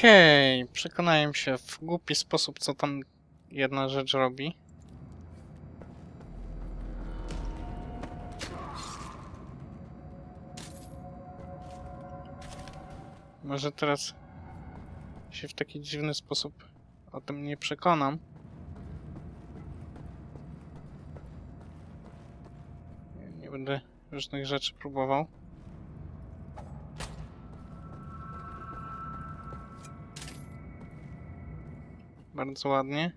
Okej, przekonałem się w głupi sposób, co tam jedna rzecz robi. Może teraz się w taki dziwny sposób o tym nie przekonam. Nie będę różnych rzeczy próbował. Bardzo ładnie.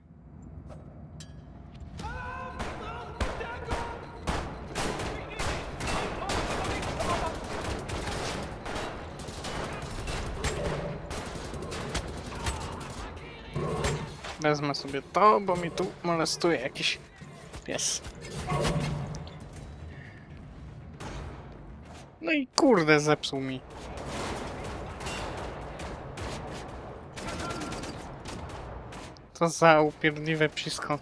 Wezmę sobie to, bo mi tu molestuje jakiś pies. No i kurde, zepsuł mi. To za upierdliwe psisko.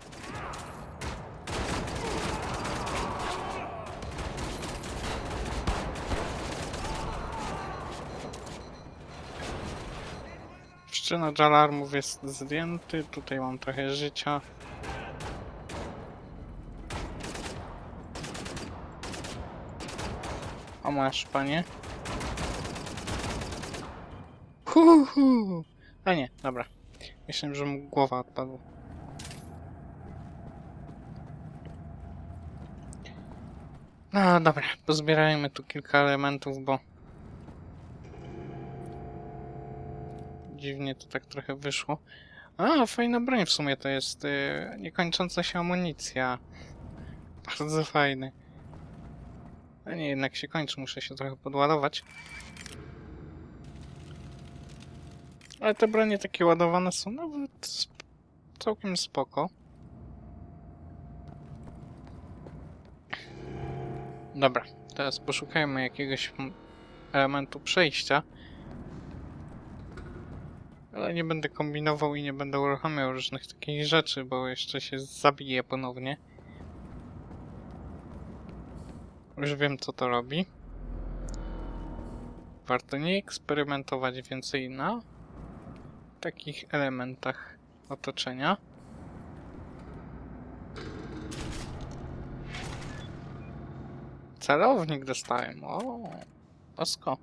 Wszczyna alarmów jest zdjęty, tutaj mam trochę życia. O masz, panie. Hu, hu. A nie, dobra. Myślałem, że mu głowa odpadła. No dobra, pozbierajmy tu kilka elementów, bo... Dziwnie to tak trochę wyszło. A, fajna broń w sumie to jest. Yy, niekończąca się amunicja. Bardzo fajny. A nie, jednak się kończy, muszę się trochę podładować. Ale te bronie takie ładowane są nawet całkiem spoko. Dobra, teraz poszukajmy jakiegoś elementu przejścia. Ale nie będę kombinował i nie będę uruchamiał różnych takich rzeczy, bo jeszcze się zabiję ponownie. Już wiem co to robi. Warto nie eksperymentować więcej na takich elementach otoczenia. Celownik dostałem. O, osko.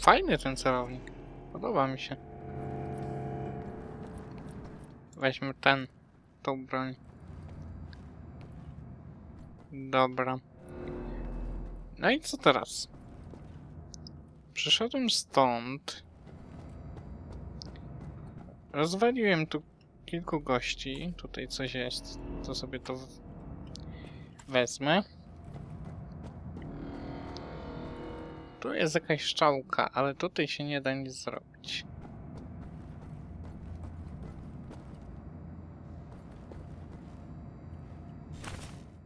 Fajny ten celownik. Podoba mi się. Weźmy ten, tą broń. Dobra. No i co teraz? Przyszedłem stąd. Rozwaliłem tu kilku gości. Tutaj coś jest. To sobie to wezmę. Tu jest jakaś szczałka, ale tutaj się nie da nic zrobić.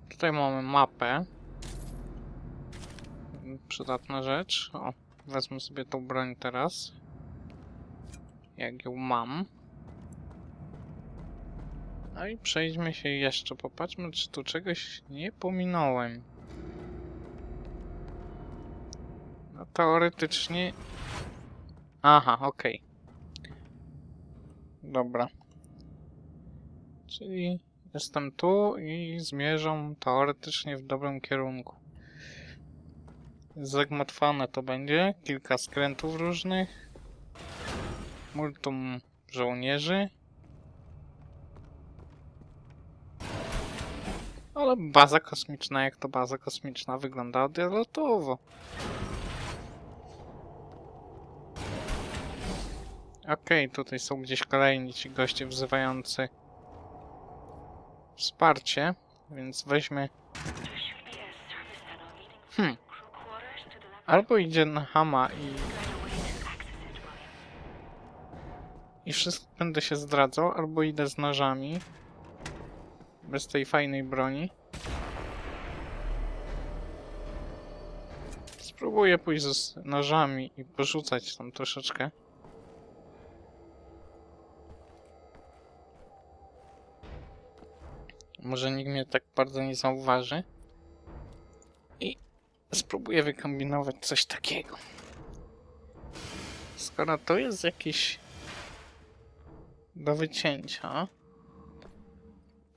Tutaj mamy mapę. Przydatna rzecz. O, wezmę sobie tą broń teraz. Jak ją mam. No i przejdźmy się jeszcze, popatrzmy, czy tu czegoś nie pominąłem. No teoretycznie... Aha, okej. Dobra. Czyli jestem tu i zmierzam teoretycznie w dobrym kierunku. Zagmatwane to będzie. Kilka skrętów różnych. Multum żołnierzy. Ale baza kosmiczna, jak to baza kosmiczna, wygląda odlotowo. Okej, tutaj są gdzieś kolejni ci goście wzywający wsparcie, więc weźmy... Hmm. Albo idzie na Hama i... I wszystko będę się zdradzał, albo idę z nożami. Bez tej fajnej broni. Spróbuję pójść z nożami i porzucać tam troszeczkę. Może nikt mnie tak bardzo nie zauważy. I spróbuję wykombinować coś takiego. skoro to jest jakiś do wycięcia,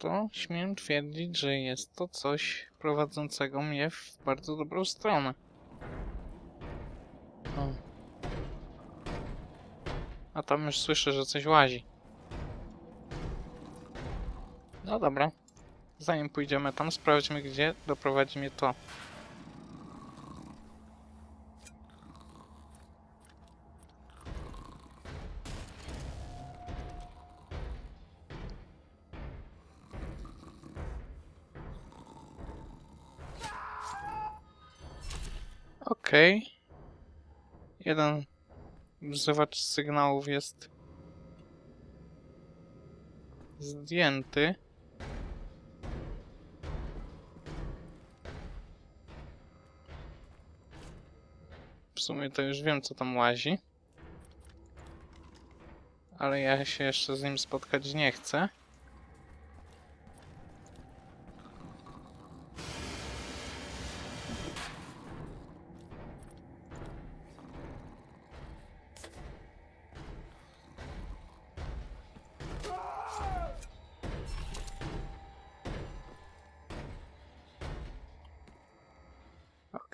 to śmiem twierdzić, że jest to coś prowadzącego mnie w bardzo dobrą stronę. O. A tam już słyszę, że coś łazi. No dobra. Zanim pójdziemy tam, sprawdźmy, gdzie doprowadzi mnie to. Okej. Jeden wzywacz sygnałów jest zdjęty. W sumie to już wiem, co tam łazi. Ale ja się jeszcze z nim spotkać nie chcę.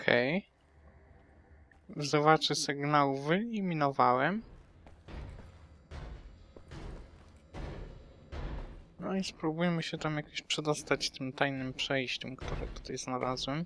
Okej. Wzywaczy sygnału wyeliminowałem. No i spróbujmy się tam jakoś przedostać tym tajnym przejściem, które tutaj znalazłem.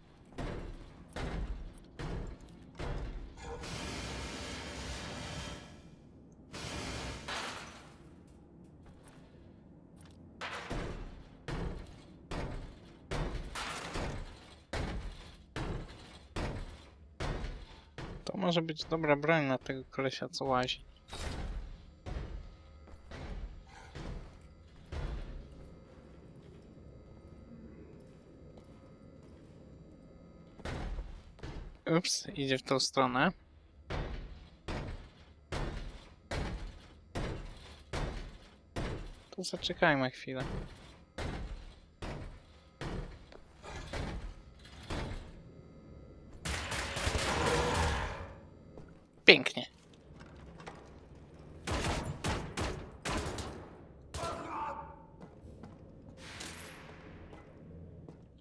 Może być dobra broń na tego kolesia, co łazi. Ups, idzie w tą stronę. To zaczekajmy chwilę. Pięknie.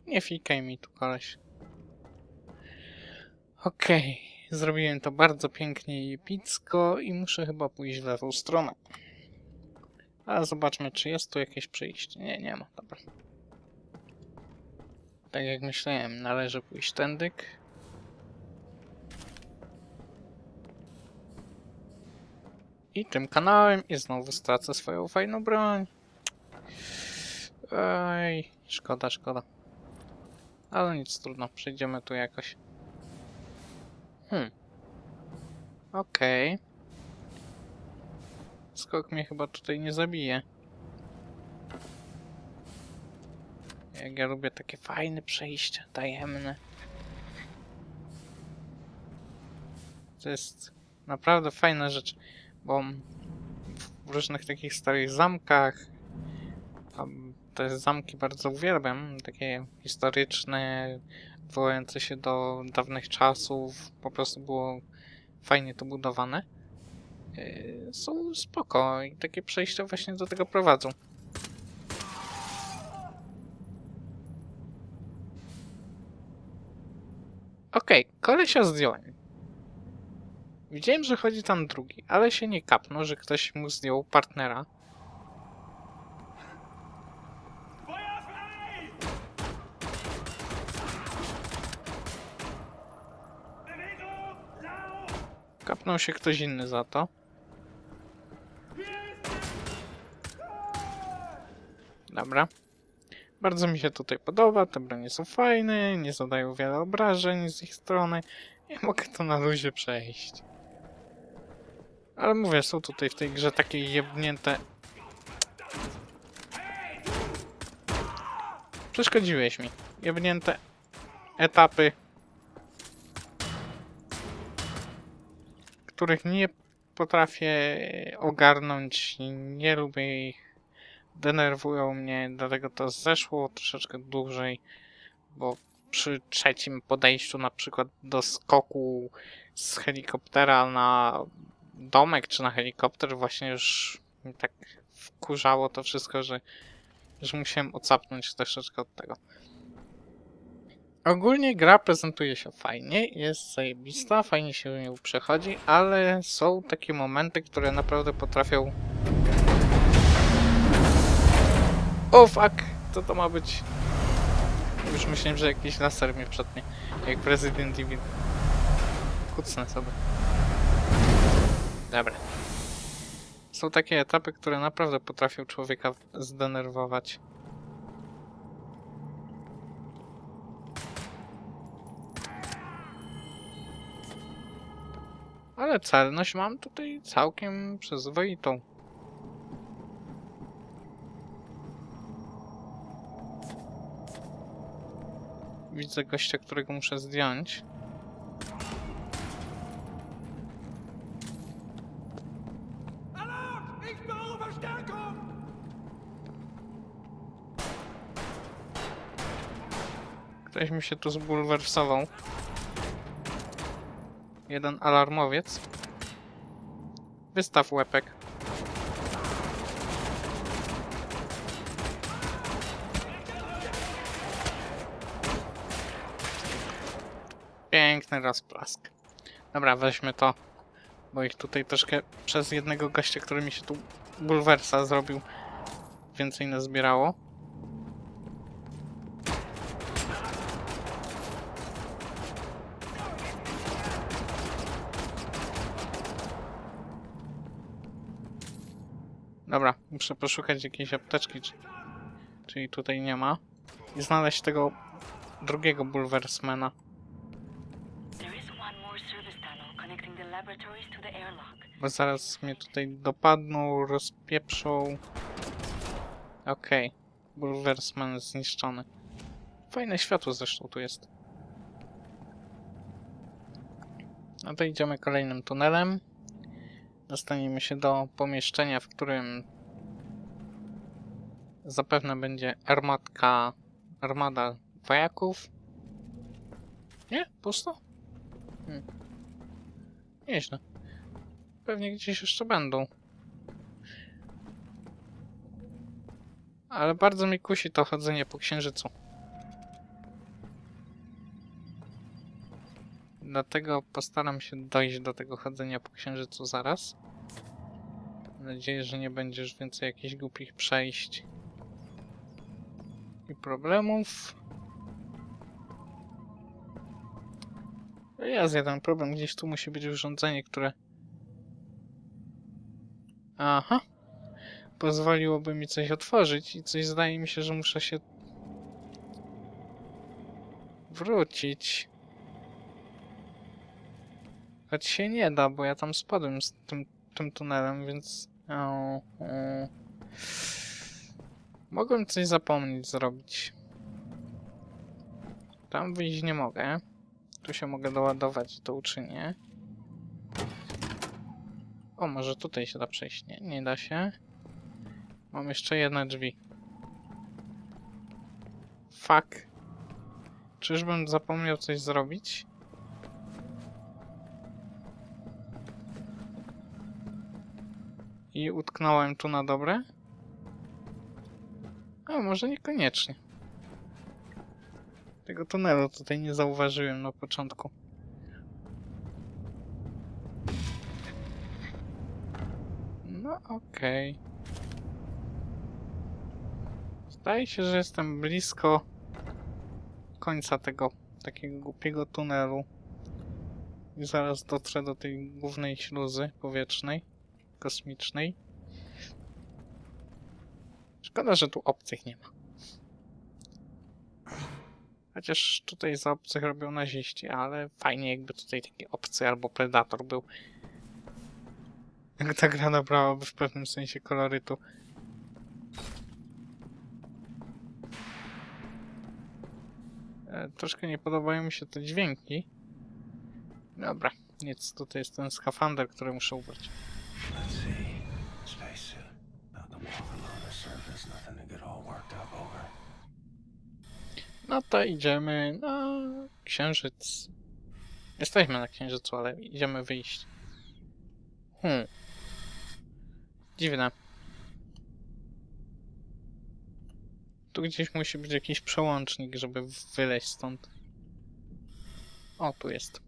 Nie fikaj mi tu, koleś. Okej, zrobiłem to bardzo pięknie i epicko i muszę chyba pójść w lewą stronę. Ale zobaczmy, czy jest tu jakieś przejście. Nie, nie ma, dobra. Tak jak myślałem, należy pójść tędyk. I tym kanałem i znowu stracę swoją fajną broń. Ej, szkoda, szkoda. Ale nic trudno, przejdziemy tu jakoś. Hmm. Okej. Skok mnie chyba tutaj nie zabije. Jak ja lubię takie fajne przejścia, tajemne. To jest naprawdę fajna rzecz, bo w różnych takich starych zamkach te zamki bardzo uwielbiam, takie historyczne, wołające się do dawnych czasów, po prostu było fajnie to budowane. Yy, Są spoko i takie przejścia właśnie do tego prowadzą. Okej, kolesia zdjąłem. Widziałem, że chodzi tam drugi, ale się nie kapnął, że ktoś mu zdjął partnera. Kapnął się ktoś inny za to. Dobra. Bardzo mi się tutaj podoba, te bronie są fajne, nie zadają wiele obrażeń z ich strony. Ja mogę to na luzie przejść. Ale mówię, są tutaj w tej grze takie jebnięte... Przeszkodziłeś mi. Jebnięte etapy, których nie potrafię ogarnąć, nie lubię ich, denerwują mnie, dlatego to zeszło troszeczkę dłużej, bo przy trzecim podejściu na przykład do skoku z helikoptera na domek czy na helikopter, właśnie już tak wkurzało to wszystko, że, że musiałem ocapnąć troszeczkę od tego. Ogólnie gra prezentuje się fajnie, jest zajebista, fajnie się ją przechodzi, ale są takie momenty, które naprawdę potrafią... O fuck! Co to ma być? Już myślałem, że jakiś laser mnie przetnie, jak Resident Evil. Kucnę sobie. Dobra. Są takie etapy, które naprawdę potrafią człowieka zdenerwować. Ale celność mam tutaj całkiem przyzwoitą. Widzę gościa, którego muszę zdjąć. Ktoś mi się tu zbulwersował. Jeden alarmowiec. Wystaw łepek. Piękny rozplask. Dobra, weźmy to. Bo ich tutaj troszkę przez jednego gościa, który mi się tu bulwersa zrobił, więcej nazbierało. Dobra, muszę poszukać jakiejś apteczki, czy- czyli tutaj nie ma. I znaleźć tego drugiego bulwersmana. Bo zaraz mnie tutaj dopadną, rozpieprzą. Okej. Bulwersman zniszczony. Fajne światło zresztą tu jest. No to idziemy kolejnym tunelem. Dostaniemy się do pomieszczenia, w którym zapewne będzie armatka, armada wojaków. Nie? Pusto? Hmm. Nieźle. Pewnie gdzieś jeszcze będą. Ale bardzo mi kusi to chodzenie po księżycu. Dlatego postaram się dojść do tego chodzenia po księżycu zaraz. Mam nadzieję, że nie będzie już więcej jakichś głupich przejść i problemów. Jest jeden problem, gdzieś tu musi być urządzenie, które Aha. Pozwoliłoby mi coś otworzyć i coś zdaje mi się, że muszę się wrócić. Choć się nie da, bo ja tam spadłem z tym, tym tunelem, więc... O. Mogłem coś zapomnieć zrobić. Tam wyjść nie mogę. Tu się mogę doładować, to uczynię. O, może tutaj się da przejść. Nie, nie da się. Mam jeszcze jedne drzwi. Fuck. Czyżbym zapomniał coś zrobić? I utknąłem tu na dobre? A, może niekoniecznie. Tego tunelu tutaj nie zauważyłem na początku. No okej. Zdaje się, że jestem blisko końca tego takiego głupiego tunelu. I zaraz dotrę do tej głównej śluzy powietrznej, kosmicznej. Szkoda, że tu obcych nie ma. Chociaż tutaj za obcych robią naziści, ale fajnie jakby tutaj taki obcy albo predator był. Jak ta gra nabrałaby w pewnym sensie kolorytu. E, troszkę nie podobają mi się te dźwięki. Dobra, nic, tutaj jest ten skafander, który muszę ubrać. No to idziemy na księżyc. Jesteśmy na księżycu, ale idziemy wyjść. Hmm. Dziwne. Tu gdzieś musi być jakiś przełącznik, żeby wyleźć stąd. O, tu jest.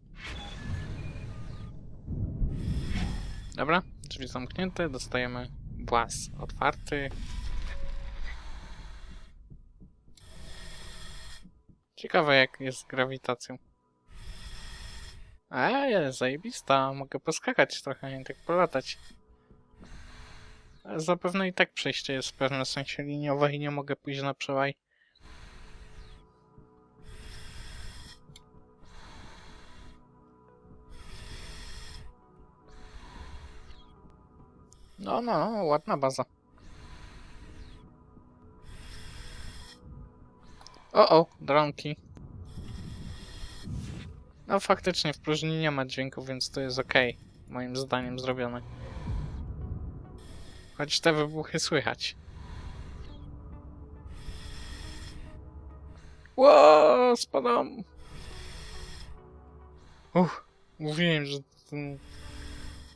Dobra, drzwi zamknięte, dostajemy włas otwarty. Ciekawe jak jest z grawitacją. Eee, zajebista, mogę poskakać trochę, nie tak polatać. Zapewne i tak przejście jest w pewnym sensie liniowe i nie mogę pójść na przełaj. No, no, no, ładna baza. O, o, dronki. No faktycznie w próżni nie ma dźwięku, więc to jest ok. Moim zdaniem zrobione. Choć te wybuchy słychać. Ło, spadam. Uff, mówiłem, że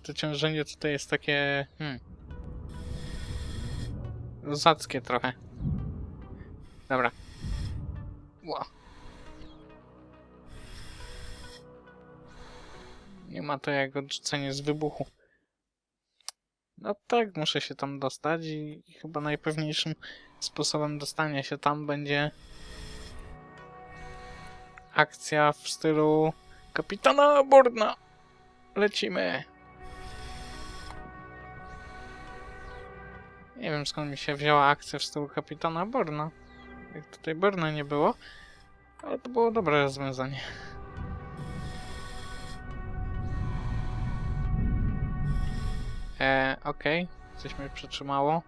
to ciążenie tutaj jest takie... Hmm, Luzackie trochę. Dobra. Nie ma to jak odrzucenie z wybuchu. No tak, muszę się tam dostać i chyba najpewniejszym sposobem dostania się tam będzie akcja w stylu kapitana Borna. Lecimy. Nie wiem skąd mi się wzięła akcja w stylu kapitana Borna. Jak tutaj Borna nie było, ale to było dobre rozwiązanie. E, okej, coś mnie przytrzymało.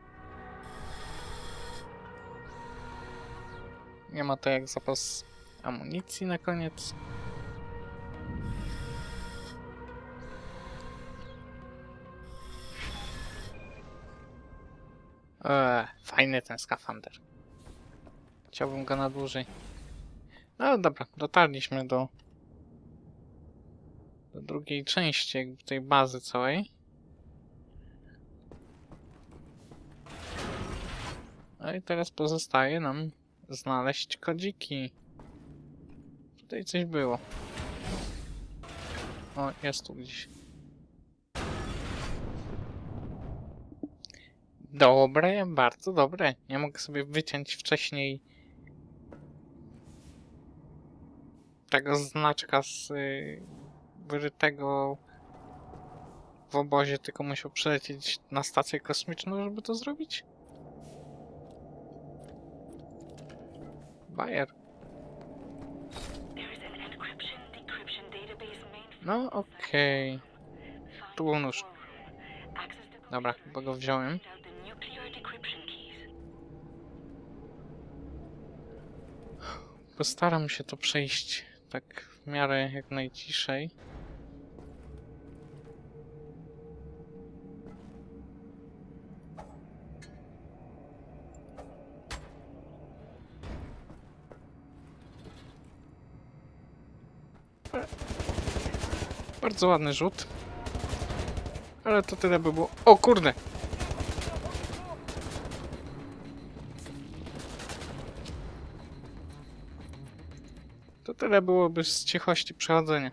Nie ma to jak zapas amunicji na koniec. Eee, fajny ten skafander. Chciałbym go na dłużej. No dobra, dotarliśmy do, do drugiej części jakby tej bazy całej. No i teraz pozostaje nam znaleźć kodziki. Tutaj coś było. O, jest tu gdzieś. Dobre, bardzo dobre. Nie mogę sobie wyciąć wcześniej tego znaczka z y, wyrytego w obozie, tylko musiał przylecieć na stację kosmiczną, żeby to zrobić? Main No okej. Find Tu był nóż. Dobra, chyba go wziąłem. Postaram się to przejść tak w miarę jak najciszej. E, Bardzo ładny rzut. Ale to tyle by było. O kurde! Tyle byłoby z cichości przechodzenia.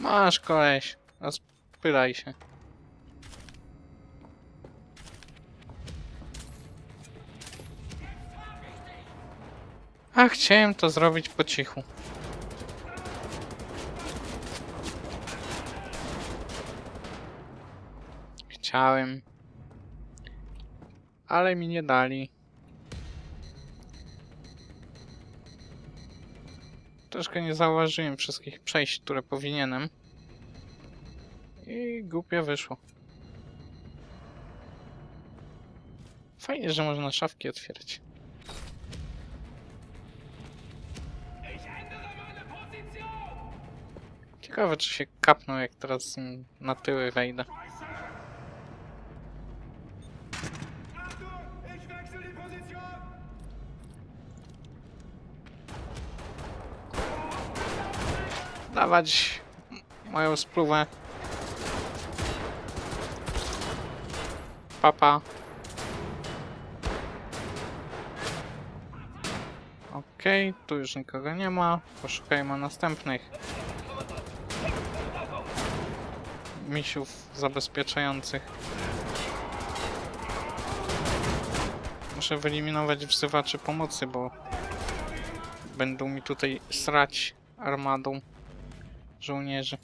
Masz koleś, rozpylaj się. A chciałem to zrobić po cichu. Chciałem. Ale mi nie dali. Troszkę nie zauważyłem wszystkich przejść, które powinienem. I głupio wyszło. Fajnie, że można szafki otwierać. Ciekawe, czy się kapną, jak teraz na tyły wejdę. Dawać moją spluwę. Papa. Okej, tu już nikogo nie ma. Poszukajmy następnych. Misiów zabezpieczających. Muszę wyeliminować wzywaczy pomocy, bo będą mi tutaj srać armadą żołnierzy.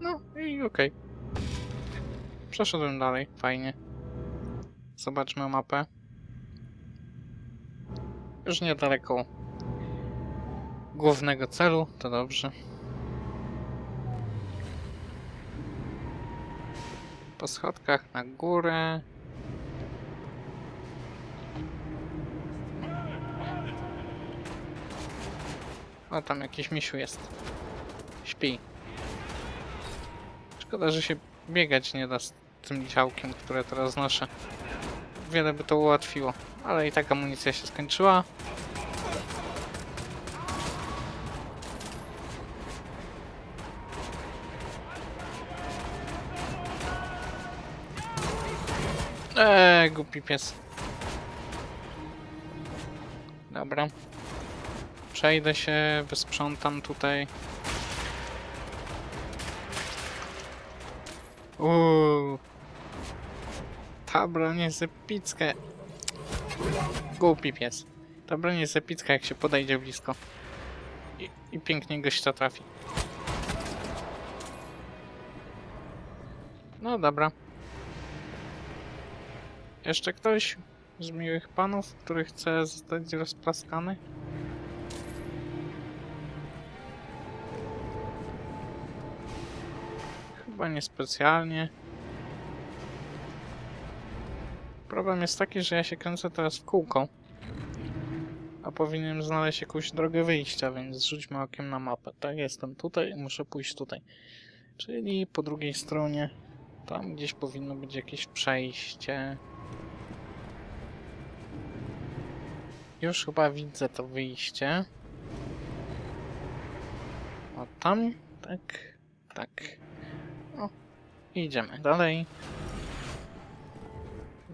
No i okej. Przeszedłem dalej, fajnie. Zobaczmy mapę. Już niedaleko głównego celu, to dobrze. Po schodkach na górę. O, tam jakiś misiu jest. Śpi. Szkoda, że się biegać nie da z tym działkiem, które teraz noszę. Wiele by to ułatwiło, ale i tak amunicja się skończyła. Eee, głupi pies. Dobra. Przejdę się, wysprzątam tutaj. Uuu. Ta broń jest epicka. Głupi pies. Ta broń jest epicka, jak się podejdzie blisko. I, i pięknie gościa trafi. No dobra. Jeszcze ktoś z miłych panów, który chce zostać rozplaskany? Chyba niespecjalnie. Problem jest taki, że ja się kręcę teraz w kółko. A powinienem znaleźć jakąś drogę wyjścia, więc rzućmy okiem na mapę. Tak, jestem tutaj, muszę pójść tutaj. Czyli po drugiej stronie. Tam gdzieś powinno być jakieś przejście. Już chyba widzę to wyjście. O tam, tak, tak. Idziemy dalej.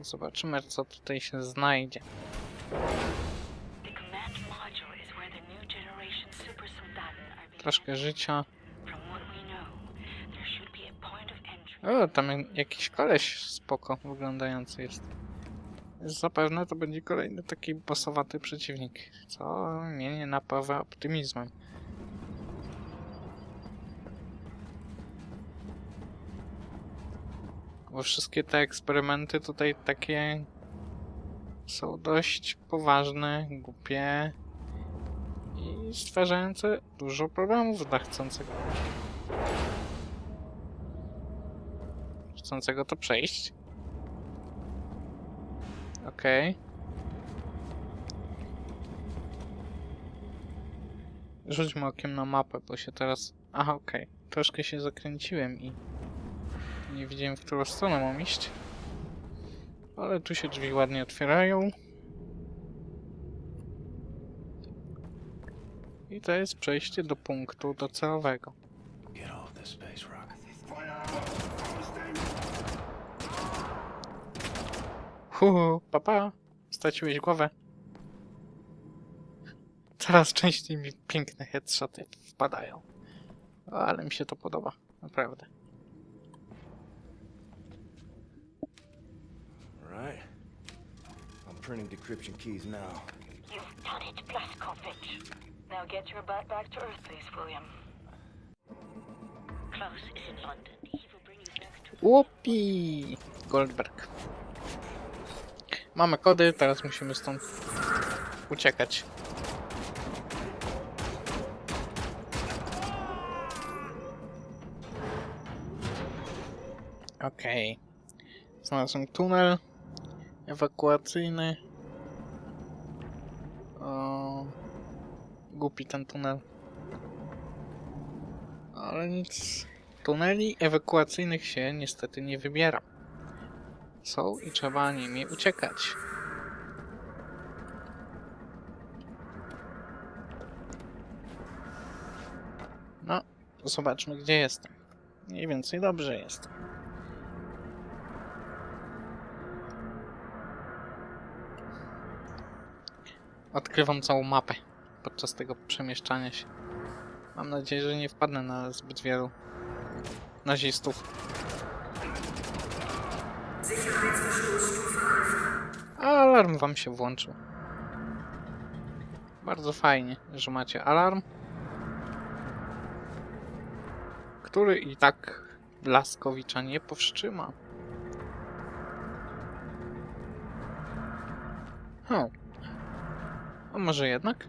Zobaczymy, co tutaj się znajdzie. Troszkę życia. O, tam jakiś koleś spoko wyglądający jest. Zapewne to będzie kolejny taki bossowaty przeciwnik, co mnie nie napawa optymizmem. Bo wszystkie te eksperymenty tutaj takie są dość poważne, głupie i stwarzające dużo problemów dla chcącego chcącego to przejść. Okej. Rzućmy okiem na mapę, bo się teraz... Aha, okej. Troszkę się zakręciłem i... Nie widziałem, w którą stronę mam iść. Ale tu się drzwi ładnie otwierają. I to jest przejście do punktu docelowego. Get off this space rock. Hu, papa, straciłeś głowę. Coraz częściej mi piękne headshoty wpadają. Ale mi się to podoba, naprawdę. Printing decryption keys now. You've done it, Blazkowicz. Now get your butt back to Earth, please, William. Klaus is in London. He will bring you back to Łupi! Goldberg. Mamy kody, teraz musimy stąd uciekać. Okej. Znalazłem tunel ewakuacyjny. O, głupi ten tunel. Ale nic. Tuneli ewakuacyjnych się niestety nie wybiera. Są i trzeba nimi uciekać. No, zobaczmy gdzie jestem. Mniej więcej dobrze jestem. Odkrywam całą mapę podczas tego przemieszczania się. Mam nadzieję, że nie wpadnę na zbyt wielu nazistów. Alarm wam się włączył. Bardzo fajnie, że macie alarm, który i tak Blaskowicza nie powstrzyma. Hmm. A może jednak?